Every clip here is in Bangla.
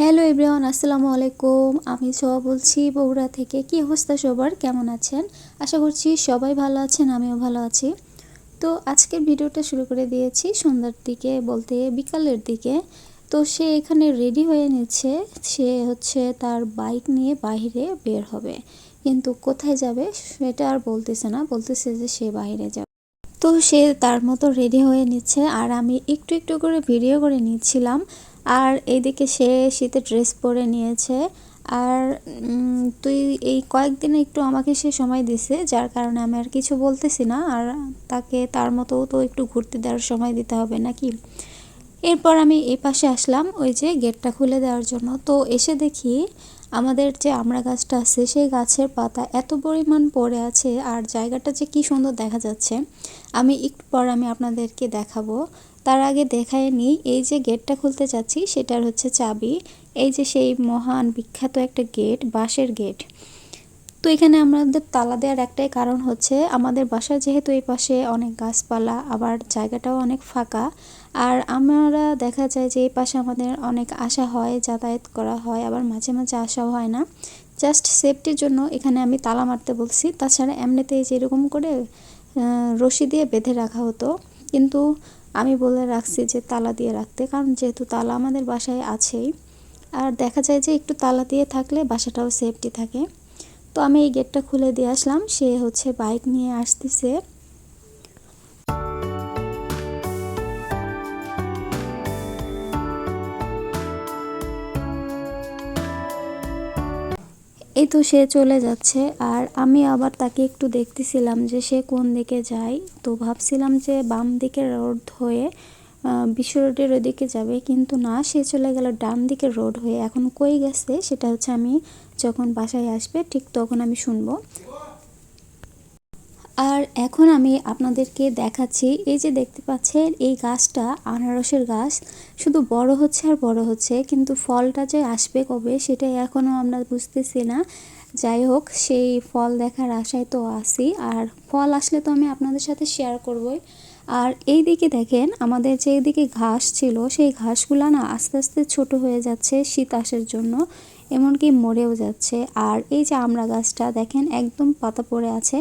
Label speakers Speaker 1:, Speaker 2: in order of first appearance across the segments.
Speaker 1: হ্যালো এভরিওয়ান আসসালামু আলাইকুম। আমি সোয়া বলছি বগুড়া থেকে। কি অবস্থা সবার? কেমন আছেন? আশা করছি সবাই ভালো আছেন, আমিও ভালো আছি। তো আজকের ভিডিওটা শুরু করে দিয়েছি সন্ধ্যার দিকে বলতে বিকালের দিকে। তো সে এখানে রেডি হয়ে নিচ্ছে। সে হচ্ছে তার বাইক নিয়ে বাইরে বের হবে। কিন্তু কোথায় যাবে সেটা আর বলতেছে না। বলতেছে যে সে বাইরে যাবে। তো সে তার মতো রেডি হয়ে নিচ্ছে। আর আমি একটু একটু করে ভিডিও করে নিচ্ছিলাম। আর এইদিকে সে শীতের ড্রেস পরে নিয়েছে। আর তুই এই কয়েকদিনে একটু আমাকে সে সময় দিছে, যার কারণে আমি আর কিছু বলতেছি না। আর তাকে তার মতো তো একটু ঘুরতে দেওয়ার সময় দিতে হবে নাকি? এরপর আমি এ পাশে আসলাম ওই যে গেটটা খুলে দেওয়ার জন্য। তো এসে দেখি আমাদের যে আমড়া গাছটা আছে, সেই গাছের পাতা এত পরিমাণ পড়ে আছে আর জায়গাটা যে কি সুন্দর দেখা যাচ্ছে। আমি একটু পর আমি আপনাদেরকে দেখাবো। তার আগে দেখায় নিই, এই যে গেটটা খুলতে চাচ্ছি, সেটার হচ্ছে চাবি। এই যে সেই মহান বিখ্যাত একটা গেট, বাঁশের গেট। তো এখানে আমাদের তালা দেওয়ার একটাই কারণ হচ্ছে আমাদের বাসা যেহেতু এই পাশে অনেক গাছপালা, আবার জায়গাটাও অনেক ফাঁকা। আর আমরা দেখা যায় যে এই পাশে আমাদের অনেক আসা হয়, যাতায়াত করা হয়, আবার মাঝে মাঝে আসাও হয় না। জাস্ট সেফটির জন্য এখানে আমি তালা মারতে বলছি। তাছাড়া এমনিতেই যেরকম করে রশি দিয়ে বেঁধে রাখা হতো। কিন্তু আমি বলে রাখছি যে তালা দিয়ে রাখতে, কারণ যেহেতু তালা আমাদের বাসায় আছেই। আর দেখা যায় যে একটু তালা দিয়ে থাকলে বাসাটাও সেফটি থাকে। তো আমি এই গেটটা খুলে দিয়ে আসলাম। সে হচ্ছে বাইক নিয়ে আসতেছে। এই তো সে চলে যাচ্ছে আর আমি আবার তাকে একটু দেখতেছিলাম যে সে কোন দিকে যায়। তো ভাবছিলাম যে বাম দিকে রোড হয়ে বিশ্ব রোডের ওদিকে যাবে। কিন্তু না, সে চলে গেল ডান দিকে রোড হয়ে। এখন কই গেছে? সেটা হচ্ছে আমি যখন বাসায় আসবে, ঠিক তখন আমি শুনব। আর এখন আমি আপনাদেরকে দেখাচ্ছি, এই যে দেখতে পাচ্ছেন, এই গাছটা আনারসের গাছ। শুধু বড় হচ্ছে আর বড় হচ্ছে, কিন্তু ফলটা যে আসবে কবে সেটাই এখনও আমরা বুঝতেছি না। যাই হোক, সেই ফল দেখার আশায় তো আসি আর ফল আসলে তো আমি আপনাদের সাথে শেয়ার করবই। আর এই দিকে দেখেন, আমাদের যে দিকে ঘাস ছিল, সেই ঘাসগুলো না আস্তে আস্তে ছোট হয়ে যাচ্ছে শীত আসার জন্য। এমনকি মরেও যাচ্ছে। আর এই যে আমড়া গাছটা, দেখেন একদম পাতা পড়ে আছে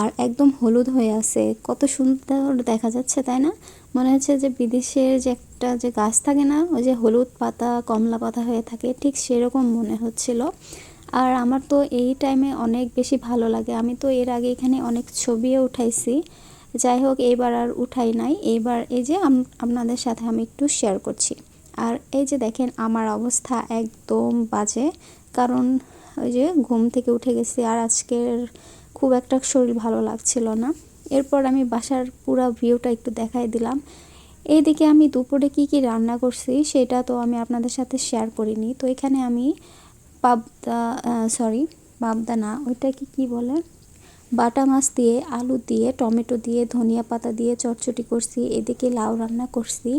Speaker 1: আর একদম হলুদ হয়ে আছে। কত সুন্দর দেখা যাচ্ছে, তাই না? মনে হচ্ছে যে বিদেশের যে একটা যে গাছ থাকে না, ওই যে হলুদ পাতা, কমলা পাতা হয়ে থাকে, ঠিক সেরকম মনে হচ্ছিল। আর আমার তো এই টাইমে অনেক বেশি ভালো লাগে। আমি তো এর আগে এখানে অনেক ছবিও উঠাইছি। যাই হোক এইবার আর উঠাই নাই। এইবার এই যে আপনাদের সাথে আমি একটু শেয়ার করছি। আর এই যে দেখেন, আমার অবস্থা একদম বাজে। কারণ ওই যে ঘুম থেকে উঠে গেছি আর আজকের খুব একটা শরীর ভালো লাগছিল না। এরপর আমি বাসার পুরো ভিউটা একটু দেখাই দিলাম। এইদিকে আমি দুপুরে কি কি রান্না করছি সেটা তো আমি আপনাদের সাথে শেয়ার করিনি। তো এখানে আমি পাবদা সরি পাবদা না ওইটা কি কি বলে? বাটা মাছ দিয়ে, আলু দিয়ে, টমেটো দিয়ে, ধনিয়া পাতা দিয়ে চটচটি করছি, এদিকে লাউ রান্না করছি,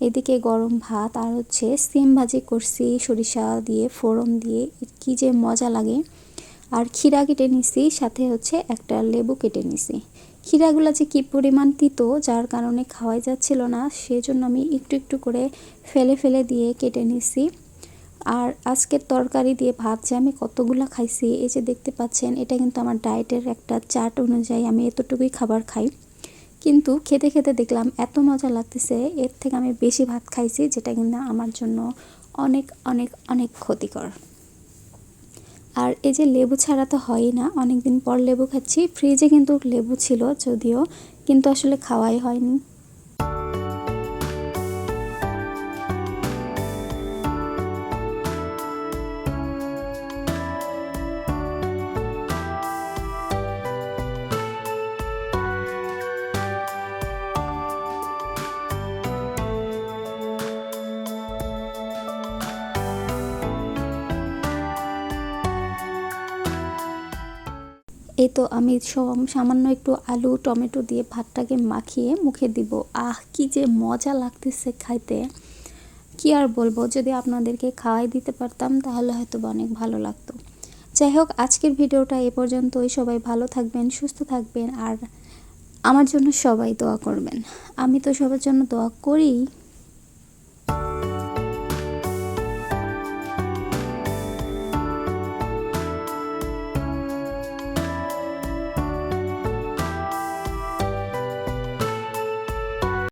Speaker 1: এদিকে গরম ভাত আর হচ্ছে সিম ভাজি করছি, সরিষা দিয়ে, ফোড়ন দিয়ে, কি যে মজা লাগে। আর ক্ষীরা কেটে নিছি, সাথে হচ্ছে একটা লেবু কেটে নিছি। ক্ষীরাগুলো যে কী পরিমাণ তিতো, যার কারণে খাওয়াই যাচ্ছিল না, সেজন্য আমি একটু একটু করে ফেলে ফেলে দিয়ে কেটে নিছি। আর আজকের তরকারি দিয়ে ভাত যে আমি কতগুলো খাইছি, এই যে দেখতে পাচ্ছেন, এটা কিন্তু আমার ডায়েটের একটা চার্ট অনুযায়ী আমি এতটুকুই খাবার খাই। কিন্তু খেতে খেতে দেখলাম এত মজা লাগতেছে, এর থেকে আমি বেশি ভাত খাইছি, যেটা কিন্তু আমার জন্য অনেক অনেক অনেক ক্ষতিকর। আর এই যে লেবু ছাড়া তো হয়ই না অনেক দিন পর লেবু খাচ্ছি, ফ্রিজে কিন্তু লেবু ছিল যদিও, কিন্তু আসলে খাওয়াই হয়নি। এই তো আমি সম- সামান্য একটু আলু, টমেটো দিয়ে ভাতটাকে মাখিয়ে মুখে দিব। আহ, কি যে মজা লাগতেছে খাইতে। কি আর বলব, যদি আপনাদেরকে খাওয়াই দিতে পারতাম, তাহলে হয়তো অনেক ভালো লাগতো। যাই হোক, আজকের ভিডিওটা এ পর্যন্তই। সবাই ভালো থাকবেন, সুস্থ থাকবেন, আর আমার জন্য সবাই দোয়া করবেন। আমি তো সবার জন্য দোয়া করি।